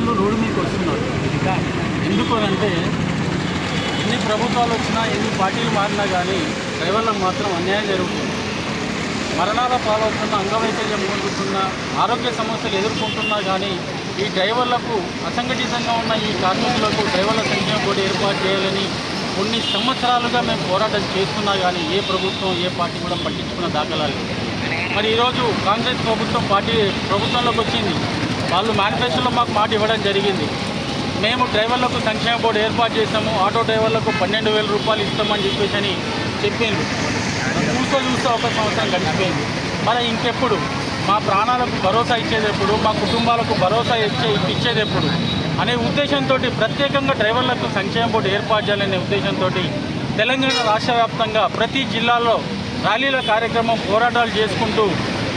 వాళ్ళు రోడ్డు మీదకి వస్తున్నారు. ఎందుకు అంటే ఎన్ని ప్రభుత్వాలు వచ్చినా ఎన్ని పార్టీలు మారినా కానీ డ్రైవర్లకు మాత్రం అన్యాయం జరుగుతుంది. మరణాల పాలవుతున్న అంగవైకల్యం పొందుతున్న ఆరోగ్య సమస్యలు ఎదుర్కొంటున్నా కానీ ఈ డ్రైవర్లకు అసంఘటితంగా ఉన్న ఈ కార్మికులకు డ్రైవర్ల సంక్షేమ బోర్డు ఏర్పాటు చేయాలని కొన్ని సంవత్సరాలుగా మేము పోరాటం చేస్తున్నా కానీ ఏ ప్రభుత్వం ఏ పార్టీ కూడా పట్టించుకున్న దాఖలాలు మరి ఈరోజు కాంగ్రెస్ ప్రభుత్వం పార్టీ ప్రభుత్వంలోకి వచ్చింది. వాళ్ళు మేనిఫెస్టోలో మాకు మాట ఇవ్వడం జరిగింది. మేము డ్రైవర్లకు సంక్షేమ బోర్డు ఏర్పాటు చేసాము ఆటో డ్రైవర్లకు పన్నెండు వేల రూపాయలు ఇస్తామని చెప్పేసి అని చెప్పిండ్రు. చూస్తూ చూస్తూ ఒక సంవత్సరం గడిచిపోయింది. మరి ఇంకెప్పుడు? మా ప్రాణాలకు భరోసా ఇచ్చేది ఎప్పుడు మా కుటుంబాలకు భరోసా ఇచ్చే ఇచ్చేది ఎప్పుడు అనే ఉద్దేశంతో ప్రత్యేకంగా డ్రైవర్లకు సంక్షేమ బోర్డు ఏర్పాటు చేయాలనే ఉద్దేశంతో తెలంగాణ రాష్ట్ర వ్యాప్తంగా ప్రతి జిల్లాలో ర్యాలీల కార్యక్రమం పోరాటాలు చేసుకుంటూ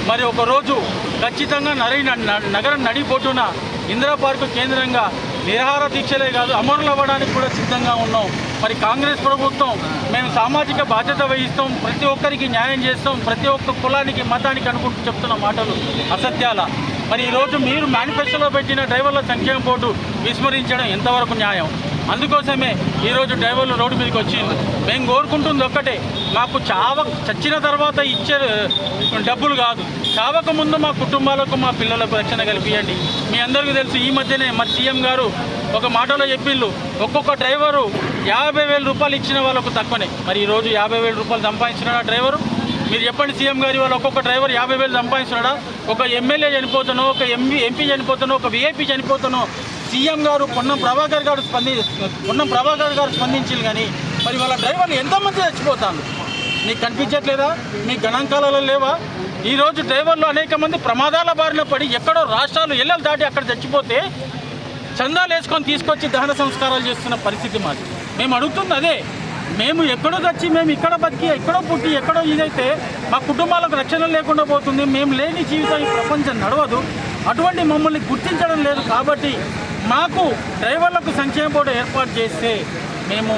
మరి ఒకరోజు ఖచ్చితంగా నరి న- నగరం నడిపోటున ఇందిరా పార్కు కేంద్రంగా నిరాహార దీక్షలే కాదు అమరులు అవ్వడానికి కూడా సిద్ధంగా ఉన్నాం. మరి కాంగ్రెస్ ప్రభుత్వం మేము సామాజిక బాధ్యత వహిస్తాం ప్రతి ఒక్కరికి న్యాయం చేస్తాం ప్రతి ఒక్క కులానికి మతానికి అనుకుంటూ చెప్తున్న మాటలు అసత్యాల. మరి ఈరోజు మీరు మేనిఫెస్టోలో పెట్టిన డ్రైవర్ల సంక్షేమ బోర్డు విస్మరించడం ఎంతవరకు న్యాయం? అందుకోసమే ఈరోజు డ్రైవర్లు రోడ్డు మీదకి వచ్చింది మేము కోరుకుంటుంది ఒక్కటే మాకు చావ చచ్చిన తర్వాత ఇచ్చే డబ్బులు కాదు. చావక ముందు మా కుటుంబాలకు మా పిల్లలకు రక్షణ కల్పించండి మీ అందరికీ తెలుసు ఈ మధ్యనే మా సీఎం గారు ఒక మాటలో చెప్పిళ్ళు ఒక్కొక్క డ్రైవరు యాభై వేల రూపాయలు ఇచ్చిన వాళ్ళకు తక్కువనే. మరి ఈరోజు యాభై వేల రూపాయలు సంపాదించిన డ్రైవరు? మీరు చెప్పండి సీఎం గారి వాళ్ళు ఒక్కొక్క డ్రైవర్ యాభై వేలు సంపాదిస్తున్నాడా ఒక ఎమ్మెల్యే చనిపోతానో ఒక ఎంపీ ఎంపీ చనిపోతానో ఒక విఐపీ చనిపోతానో సీఎం గారు పొన్నం ప్రభాకర్ గారు స్పంది పొన్నం ప్రభాకర్ గారు స్పందించారు కానీ మరి వాళ్ళ డ్రైవర్లు ఎంతమంది చచ్చిపోతాను మీకు కనిపించట్లేదా? మీ గణాంకాలలో లేవా? ఈరోజు డ్రైవర్లు అనేక మంది ప్రమాదాల బారిన పడి ఎక్కడో రాష్ట్రాలు ఎల్లలు దాటి అక్కడ చచ్చిపోతే చందాలు వేసుకొని తీసుకొచ్చి దహన సంస్కారాలు చేస్తున్న పరిస్థితి మాది. మేము అడుగుతుంది అదే. మేము ఎక్కడో వచ్చి మేము ఇక్కడ బతికి ఎక్కడో పుట్టి ఎక్కడో ఇదైతే మా కుటుంబాలకు రక్షణ లేకుండా పోతుంది. మేము లేని జీవితం ఈ ప్రపంచం నడవదు. అటువంటి మమ్మల్ని గుర్తించడం లేదు కాబట్టి మాకు డ్రైవర్లకు సంక్షేమ బోర్డు ఏర్పాటు చేస్తే మేము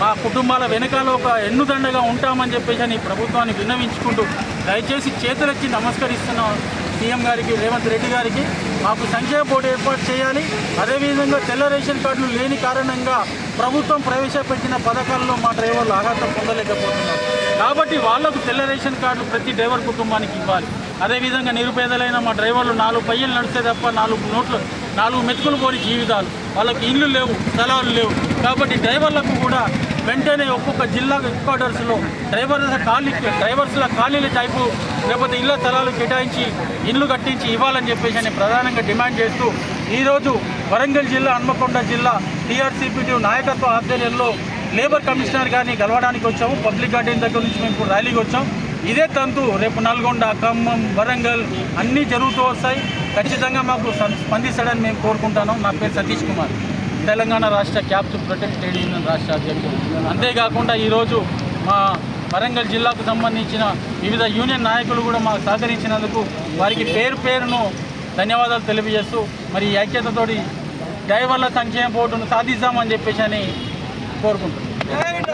మా కుటుంబాల వెనకాల ఒక ఎన్నుదండగా ఉంటామని చెప్పేసి అని ప్రభుత్వాన్ని విన్నవించుకుంటూ దయచేసి చేతులెచ్చి నమస్కరిస్తున్నాం సీఎం గారికి రేవంత్ రెడ్డి గారికి. మాకు సంక్షేమ బోర్డు ఏర్పాటు చేయాలి. అదేవిధంగా తెల్ల రేషన్ కార్డులు లేని కారణంగా ప్రభుత్వం ప్రవేశపెట్టిన పథకాల్లో మా డ్రైవర్లు ఆఘాతం పొందలేకపోతున్నారు. కాబట్టి వాళ్ళకు తెల్ల రేషన్ కార్డు ప్రతి డ్రైవర్ కుటుంబానికి ఇవ్వాలి. అదేవిధంగా నిరుపేదలైన మా డ్రైవర్లు నాలుగు పయ్యలు నడిస్తే తప్ప నాలుగు నోట్లు నాలుగు మెతుకులు పోని జీవితాలు. వాళ్ళకి ఇల్లు లేవు స్థలాలు లేవు. కాబట్టి డ్రైవర్లకు కూడా వెంటనే ఒక్కొక్క జిల్లా హెడ్ క్వార్టర్స్లో డ్రైవర్ల ఖాళీ డ్రైవర్స్ల ఖాళీల టైపు లేకపోతే ఇళ్ళ స్థలాలు కేటాయించి ఇల్లు కట్టించి ఇవ్వాలని చెప్పేసి అని ప్రధానంగా డిమాండ్ చేస్తూ ఈరోజు వరంగల్ జిల్లా హన్మకొండ జిల్లా టీఆర్సీపీటీ నాయకత్వ ఆధ్వర్యంలో లేబర్ కమిషనర్ గారిని కలవడానికి వచ్చాము. పబ్లిక్ గార్డెన్ దగ్గర నుంచి మేము ఇప్పుడు ర్యాలీకి వచ్చాం. ఇదే తంతు రేపు నల్గొండ ఖమ్మం వరంగల్ అన్నీ జరుగుతూ వస్తాయి. ఖచ్చితంగా మాకు సం- స్పందిస్తాడని మేము కోరుకుంటాను. నా పేరు సతీష్ కుమార్. తెలంగాణ రాష్ట్ర క్యాప్స్ ప్రొటెక్ట్ ట్రేడ్ యూనియన్ రాష్ట్ర అధ్యక్షుడు. అంతేకాకుండా ఈరోజు మా వరంగల్ జిల్లాకు సంబంధించిన వివిధ యూనియన్ నాయకులు కూడా మాకు సహకరించినందుకు వారికి పేరు పేరును ధన్యవాదాలు తెలియజేస్తూ మరి ఈ ఐక్యతతోటి డ్రైవర్ల సంక్షేమ బోర్డును సాధిస్తామని చెప్పేసి అని కోరుకుంటున్నాను.